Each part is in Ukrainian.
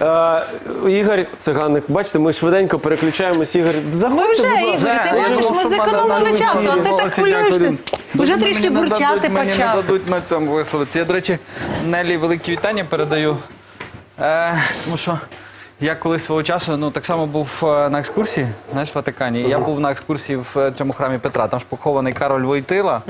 Е, Ігор Циганик, бачите, ми швиденько переключаємось. Ігор, Ми заходьте, вже, ласка. Ігор, ти бачиш, ми зекономили часу, а ти так хвилюєшся. Вже трішки бурчати Мені не почав. дадуть на цьому висловитися. Я, до речі, Нелі великі вітання передаю. Е, тому що я колись свого часу ну, так само був е, на екскурсії знаєш, в Ватикані. Я був на екскурсії в е, цьому храмі Петра. Там ж похований Кароль Войтила,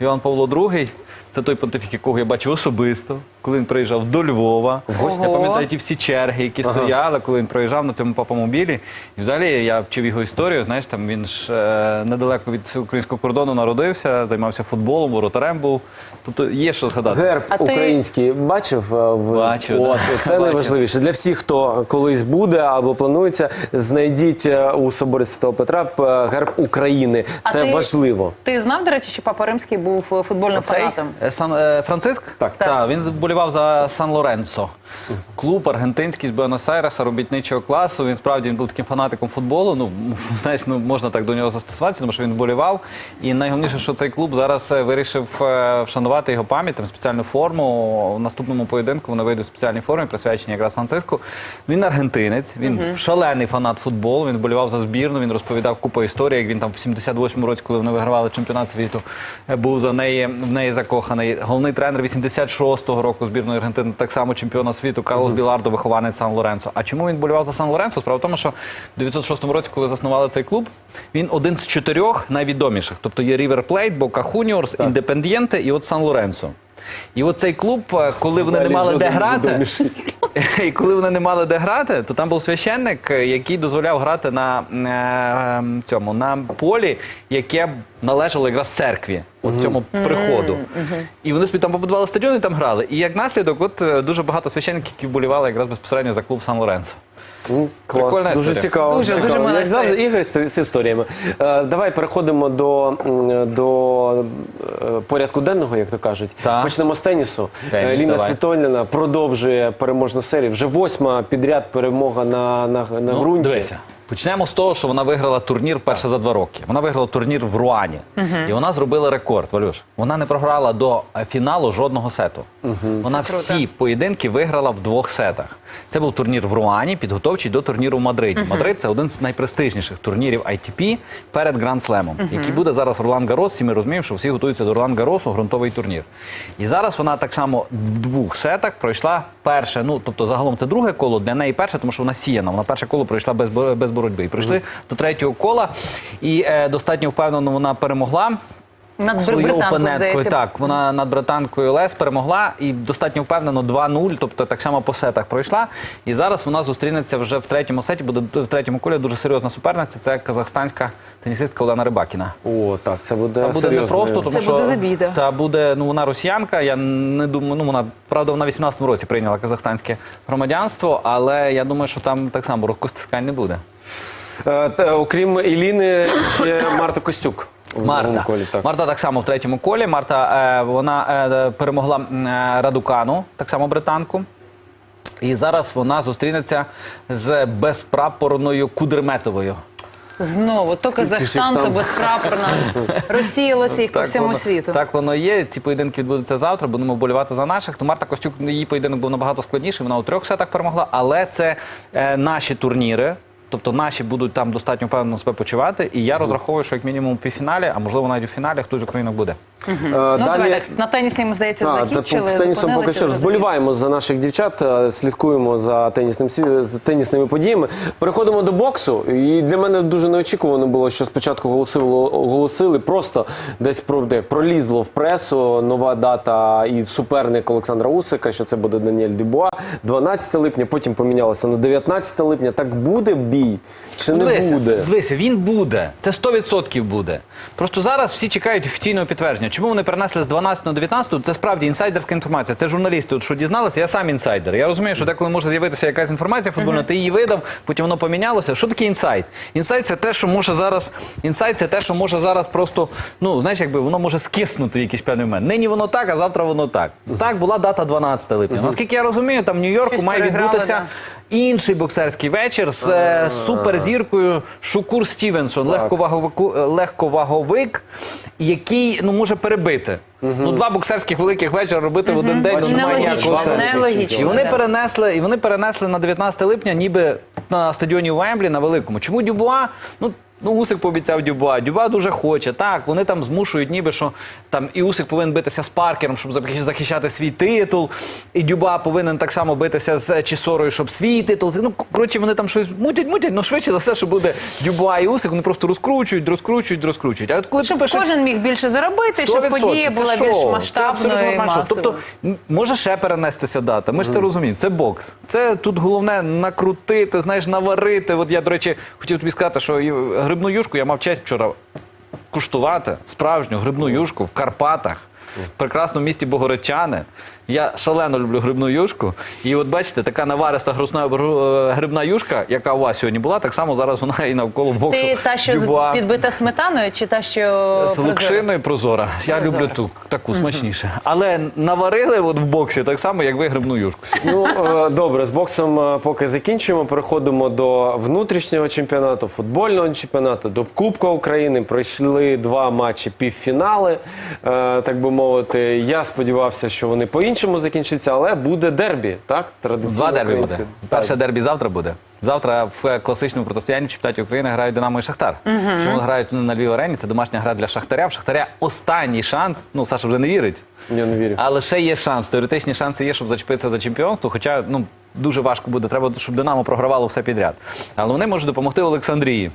Іван Павло II. Це той понтифік, якого я бачив особисто, коли він приїжджав до Львова. В гості Ого. пам'ятаєте всі черги, які стояли, коли він проїжджав на цьому папомобілі. І взагалі я вчив його історію. Знаєш, там він ж е, недалеко від українського кордону народився, займався футболом, воротарем був. Тобто є що згадати. Герб А ти- український бачив? е, В... Бачив, От, да. Це Бачив. найважливіше. Для всіх, хто колись буде або планується, знайдіть е, у соборі Святого Петра е, герб України. А Це ти- важливо. Ти знав, до речі, що Папа Римський був е, футбольним фанатом? Е, Сан е, Франциск? Так. Так, він болівав за Сан Лоренцо. Клуб аргентинський з Буенос-Айреса, робітничого класу. Він справді він був таким фанатиком футболу. Ну, знаєш, ну можна так до нього застосуватися, тому що він болівав. І найголовніше, що цей клуб зараз е, вирішив вшанувати його пам'ять, там спеціальну форму. У наступному поєдинку вони вийдуть в спеціальній формі, присвячені якраз Франциску. Він аргентинець, він шалений фанат футболу. Він болівав за збірну. Він розповідав купу історій, як він там в 78-му році, коли вони вигравали чемпіонат світу, був за неї в неї закоханий. Головний тренер 86-го року збірної Аргентини, так само чемпіона світу Карлос Білардо, вихованець Сан Лоренцо. А чому він болівав за Сан Лоренцо? Справа в тому, що в 906 році, коли заснували цей клуб, він один з чотирьох найвідоміших. Тобто є River Plate, Бока Хуніорс, Індепендієнте і от Сан Лоренцо. І от цей клуб, е, коли вони не мали де грати, і коли вони не мали де грати, то там був священник, е, який дозволяв грати на е, ем, цьому на полі, яке належало якраз церкві, от цьому приходу. І вони собі там побудували стадіон і там грали. І як наслідок, от е, дуже багато священників, які вболівали якраз безпосередньо за клуб Сан Лоренцо. Ну, клас. Дуже історія. цікаво. Дуже, цікаво. дуже мила Як завжди, історія. Ігор з, з історіями. Е, давай переходимо до, м, до е, порядку денного, як то кажуть. Так. Почнемо з тенісу. Теніс, Е, Ліна давай. Світоліна продовжує переможну серію. Вже восьма підряд перемога на, на, на ґрунті. Ну, Дивися. Почнемо з того, що вона виграла турнір вперше за два роки. Вона виграла турнір в Руані. І вона зробила рекорд, Валюш. Вона не програла до е, фіналу жодного сету. Вона Це круто. всі поєдинки виграла в двох сетах. Це був турнір в Руані, підготовчий до турніру в Мадриді. Мадрид це один з найпрестижніших турнірів ITP перед Гранд Слемом, який буде зараз Ролан Гарос. Всі ми розуміємо, що всі готуються до Ролан Гаросу, ґрунтовий турнір. І зараз вона так само в двох сетах пройшла перше. Ну тобто, загалом це друге коло для неї перше, тому що вона сіяна. Вона перше коло пройшла без, без боротьби. І пройшли до третього кола, і е, достатньо впевнено вона перемогла. Над Свою опоненткою, так, вона над британкою Лес перемогла і достатньо впевнено 2-0, тобто так само по сетах пройшла. І зараз вона зустрінеться вже в третьому сеті, буде в третьому колі дуже серйозна суперниця. Це казахстанська тенісистка Олена Рибакіна. О, так, це буде Та буде серйозно. непросто, тому Це що буде забіда. та буде ну вона росіянка. Я не думаю, ну вона правда вона в 18-му році прийняла казахстанське громадянство, але я думаю, що там так само розкостискань не буде. Е, та, окрім Іліни, ще Марта Костюк. В Марта. колі, так. Марта так само в третьому колі. Марта е, вона е, перемогла е, Радукану, так само британку. І зараз вона зустрінеться з безпрапорною Кудерметовою. Знову, то Казахстан, то там? безпрапорна. Розсіялося їх по всьому воно, світу. Так воно є. Ці поєдинки відбудуться завтра. Будемо вболівати за наших. То Марта Костюк її поєдинок був набагато складніший. Вона у трьох сетах перемогла, але це е, наші турніри. Тобто наші будуть там достатньо впевнено себе почувати. І я розраховую, що як мінімум у півфіналі, а можливо навіть у фіналі хтось з українок буде. Е, Ну, так, на тенісі, ми, здається, А, закінчили. по тенісом поки що розболіваємо за наших дівчат, е, слідкуємо за тенісним за тенісними подіями. Переходимо до боксу. І для мене дуже неочікувано було, що спочатку оголосили, оголосили просто десь про де пролізло в пресу нова дата і суперник Олександра Усика, що це буде Даніель Дюбуа. 12 липня, потім помінялося на 19 липня. Так буде бій чи не дивися, буде? Дивися, він буде. Це 100% буде. Просто зараз всі чекають офіційного підтвердження. Чому вони перенесли з 12 на 19? Це справді інсайдерська інформація. Це журналісти, от що дізналися, я сам інсайдер. Я розумію, що деколи може з'явитися якась інформація футбольна, ти її видав, потім воно помінялося. Що таке інсайт? Інсайт це те, що може зараз. Інсайт це те, що може зараз просто, ну знаєш, якби воно може скиснути в якийсь певний момент. Нині воно так, а завтра воно так. Так, була дата 12 липня. Наскільки я розумію, там в Нью-Йорку Щось має переграли, відбутися інший боксерський вечір з, е, е, суперзіркою Шукур Стівенсон, легковаговику- е, легковаговик, який ну, може перебити. Ну, два боксерських великих вечора робити в один день, ну, немає Нелогічно, ніякого сенсу. нелогічно. І вони да. перенесли, і вони перенесли на 19 липня, ніби на стадіоні Уемблі на великому. Чому Дюбуа? Ну. Ну, Усик пообіцяв Дюбуа. Дюбуа дуже хоче. Так, вони там змушують, ніби що там і Усик повинен битися з Паркером, щоб захищати свій титул. І Дюбуа повинен так само битися з Чісорою, щоб свій титул. Ну, коротше, вони там щось мутять, мутять, ну швидше за все, що буде Дюбуа і Усик, вони просто розкручують, розкручують, розкручують. А от коли Щоб пишуть- кожен міг більше заробити, щоб подія була шоу. більш масштабною і. Тобто може ще перенестися дата. Ми ж це розуміємо. Це бокс. Це тут головне накрутити, знаєш, наварити. От я, до речі, хотів тобі сказати, що і грибну юшку я мав честь вчора куштувати справжню грибну юшку в Карпатах. В прекрасному місті Богородчани. Я шалено люблю грибну юшку. І от бачите, така навариста грусна е, грибна юшка, яка у вас сьогодні була, так само зараз вона і навколо боксу. Ти та, що Дюбуа. підбита сметаною, чи та, що З лукшиною прозора. Я Прозора. люблю ту таку смачніше. Але наварили от в боксі так само, як ви грибну юшку. Ну е, добре, з боксом е, поки закінчуємо. Переходимо до внутрішнього чемпіонату, футбольного чемпіонату, до Кубка України. Пройшли два матчі півфінали, е, так би мовити. Я сподівався, що вони по-іншому закінчаться, але буде дербі, так? Традиційно Два дербі буде. українське. Перше Так. дербі завтра буде. Завтра в класичному протистоянні в чемпіонаті України грають Динамо і Шахтар. Чому грають на Львів арені? Це домашня гра для Шахтаря. В Шахтаря останній шанс. Ну, Саша вже не вірить. Я не вірю. Але ще є шанс. Теоретичні шанси є, щоб зачепитися за чемпіонство. Хоча ну дуже важко буде. Треба, щоб Динамо програвало все підряд. Але вони можуть допомогти Олександрії.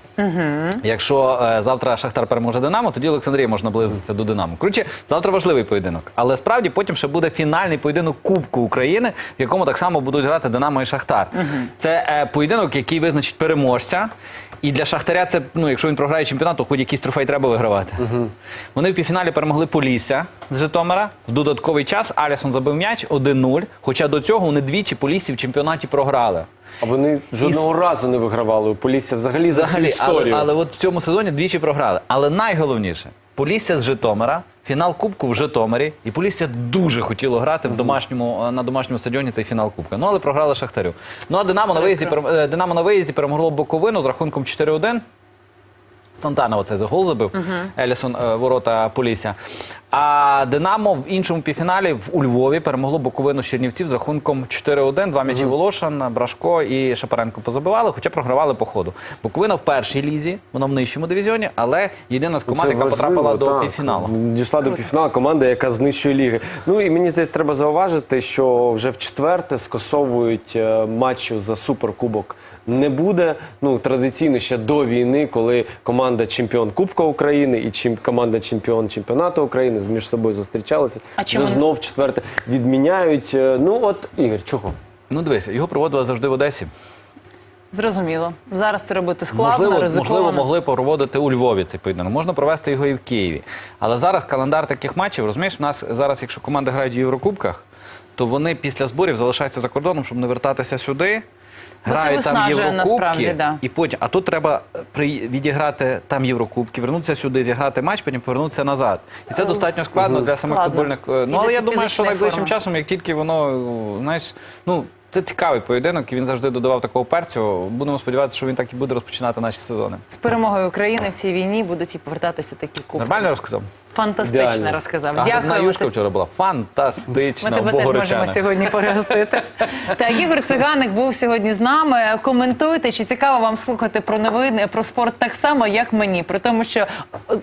Якщо е, завтра Шахтар переможе Динамо, тоді Олександрія може наблизитися до Динамо. Коротше, завтра важливий поєдинок. Але справді потім ще буде фінальний поєдинок Кубку України, в якому так само будуть грати Динамо і Шахтар. Це е, поєдинок, який визначить переможця. І для Шахтаря це, ну, якщо він програє чемпіонат, то хоч якийсь трофей треба вигравати. Вони в півфіналі перемогли Полісся з Житомира. В додатковий час Алісон забив м'яч 1-0. Хоча до цього вони двічі Поліссі в чемпіонаті програли. А вони жодного разу не вигравали у Полісся взагалі за всю Взагалі, але, історію. але от в цьому сезоні двічі програли. Але найголовніше, Полісся з Житомира, фінал Кубку в Житомирі, і Полісся дуже хотіло грати в домашньому, е, на домашньому стадіоні цей фінал Кубка. Ну, але програли Шахтарю. Ну, а Динамо на виїзді, е, Динамо на виїзді перемогло Буковину з рахунком 4-1. Сантана оцей за гол забив, Елісон е, ворота Полісся. А Динамо в іншому півфіналі в у Львові перемогло Буковину з Чернівців з рахунком 4-1. Два м'ячі Волошин, Брашко і Шапаренко позабивали, хоча програвали по ходу. Буковина в першій лізі, вона в нижчому дивізіоні, але єдина з команд, яка важливо, потрапила до півфіналу. Дійшла до півфіналу команда, яка з нижчої ліги. Ну і мені здається, треба зауважити, що вже в четверте скасовують е, матчу за суперкубок. Не буде ну традиційно ще до війни, коли команда чемпіон Кубка України і чим команда чемпіон чемпіонату України між собою зустрічалися. А чому знов четверте відміняють. Е, Ну от Ігор, чого? Ну дивися, його проводили завжди в Одесі. Зрозуміло. Зараз це робити складно, можливо, ризиковано. можливо, могли проводити у Львові цей поєдинок. Можна провести його і в Києві. Але зараз календар таких матчів, розумієш, в нас зараз, якщо команди грають в Єврокубках, то вони після зборів залишаються за кордоном, щоб не вертатися сюди. Це там Єврокубки, насправді, да. і потім, а тут треба при, відіграти там Єврокубки, вернутися сюди, зіграти матч, потім повернутися назад. І це достатньо складно для самих футбольних. е, Ну але я думаю, що найближчим часом, як тільки воно, е, знаєш, ну. Це цікавий поєдинок, і він завжди додавав такого перцю. Будемо сподіватися, що він так і буде розпочинати наші сезони. З перемогою України в цій війні будуть і повертатися такі кубки. Нормально розказав? Фантастично Ідеально. розказав. А Дякую. юшка вчора була Ми тебе теж можемо сьогодні перегостити. Так, Ігор Циганик був сьогодні з нами. Коментуйте, чи цікаво вам слухати про новини про спорт так само, як мені. При тому, що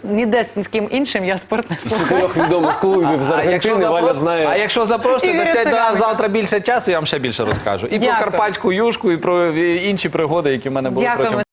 ніде з ні з ким іншим я спорт не слухаю. Чотирьох відомих клубів з А якщо, Аргентини Валя знає. а якщо запросите, дасте завтра більше часу, я вам ще більше розкажу. І Дякую. про карпатську юшку, і про інші пригоди, які в мене були Дякуємо протягом